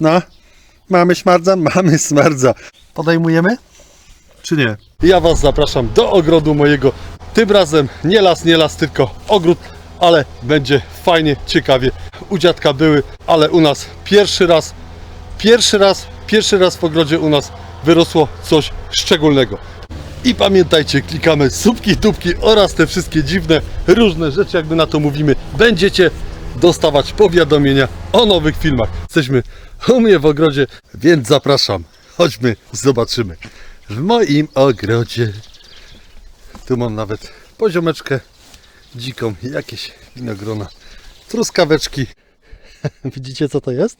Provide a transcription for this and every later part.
No, mamy śmardza? Mamy smardza. Podejmujemy? Czy nie? Ja Was zapraszam do ogrodu mojego. Tym razem nie las, nie las, tylko ogród, ale będzie fajnie, ciekawie. U dziadka były, ale u nas pierwszy raz, pierwszy raz, pierwszy raz w ogrodzie u nas wyrosło coś szczególnego. I pamiętajcie, klikamy subki, dupki oraz te wszystkie dziwne, różne rzeczy, jakby na to mówimy. Będziecie dostawać powiadomienia o nowych filmach. Jesteśmy u mnie w ogrodzie, więc zapraszam. Chodźmy, zobaczymy. W moim ogrodzie. Tu mam nawet poziomeczkę dziką, jakieś winogrona, truskaweczki. Widzicie co to jest?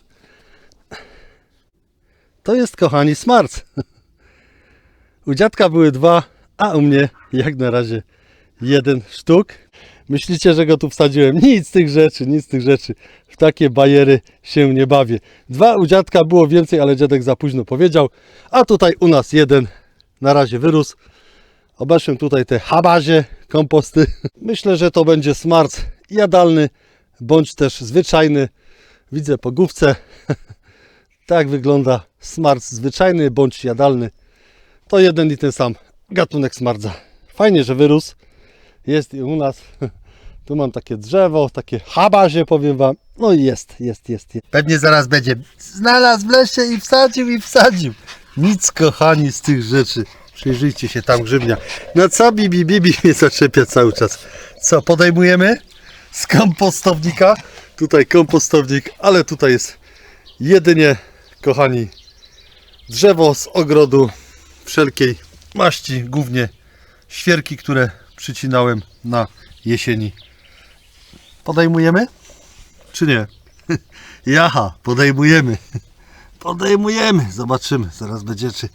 To jest kochani smarc. U dziadka były dwa, a u mnie jak na razie jeden sztuk. Myślicie, że go tu wsadziłem? Nic z tych rzeczy, nic z tych rzeczy. W takie bajery się nie bawię. Dwa u dziadka było więcej, ale dziadek za późno powiedział. A tutaj u nas jeden na razie wyrósł. Obeszłem tutaj te habazie, komposty. Myślę, że to będzie smarc jadalny, bądź też zwyczajny. Widzę po główce. tak wygląda smarc zwyczajny bądź jadalny to jeden i ten sam gatunek smardza. Fajnie, że wyrósł. Jest i u nas. Tu mam takie drzewo, takie habazie, powiem wam. No i jest, jest, jest, jest. Pewnie zaraz będzie znalazł w lesie i wsadził i wsadził. Nic, kochani, z tych rzeczy. Przyjrzyjcie się tam grzybnia. No co, bibi, bibi mnie zaczepia cały czas. Co, podejmujemy z kompostownika? Tutaj kompostownik, ale tutaj jest jedynie, kochani, drzewo z ogrodu wszelkiej maści, głównie świerki, które przycinałem na jesieni. Podejmujemy? Czy nie? Jaha, podejmujemy. Podejmujemy. Zobaczymy. Zaraz będzie, czy,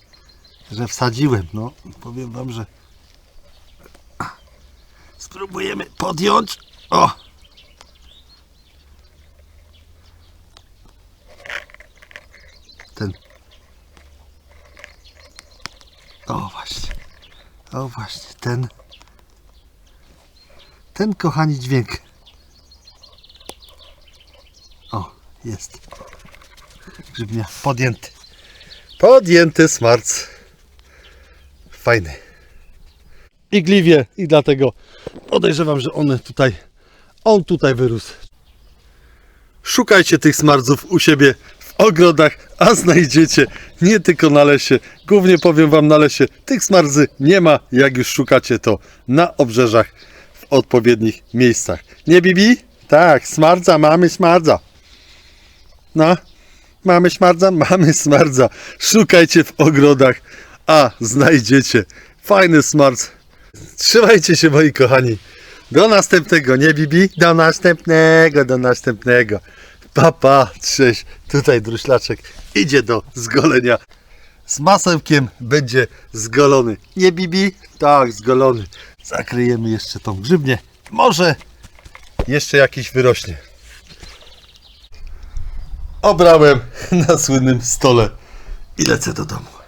że wsadziłem. No, powiem Wam, że spróbujemy podjąć. O! Ten o właśnie. O właśnie, ten. Ten kochani dźwięk. O, jest. Grzybnia podjęty. Podjęty smarc. Fajny. Igliwie i dlatego podejrzewam, że one tutaj, on tutaj wyrósł. Szukajcie tych smardzów u siebie w ogrodach, a znajdziecie nie tylko na lesie. Głównie powiem Wam na lesie. Tych smardzy nie ma, jak już szukacie to na obrzeżach w odpowiednich miejscach. Nie Bibi? Tak, smardza, mamy smardza. No, mamy smardza? Mamy smardza. Szukajcie w ogrodach, a znajdziecie fajny smardz. Trzymajcie się moi kochani. Do następnego, nie Bibi? Do następnego, do następnego. Papa, trześ, tutaj druślaczek idzie do zgolenia. Z masełkiem będzie zgolony. Nie Bibi? Tak, zgolony. Zakryjemy jeszcze tą grzybnię. Może jeszcze jakiś wyrośnie. Obrałem na słynnym stole i lecę do domu.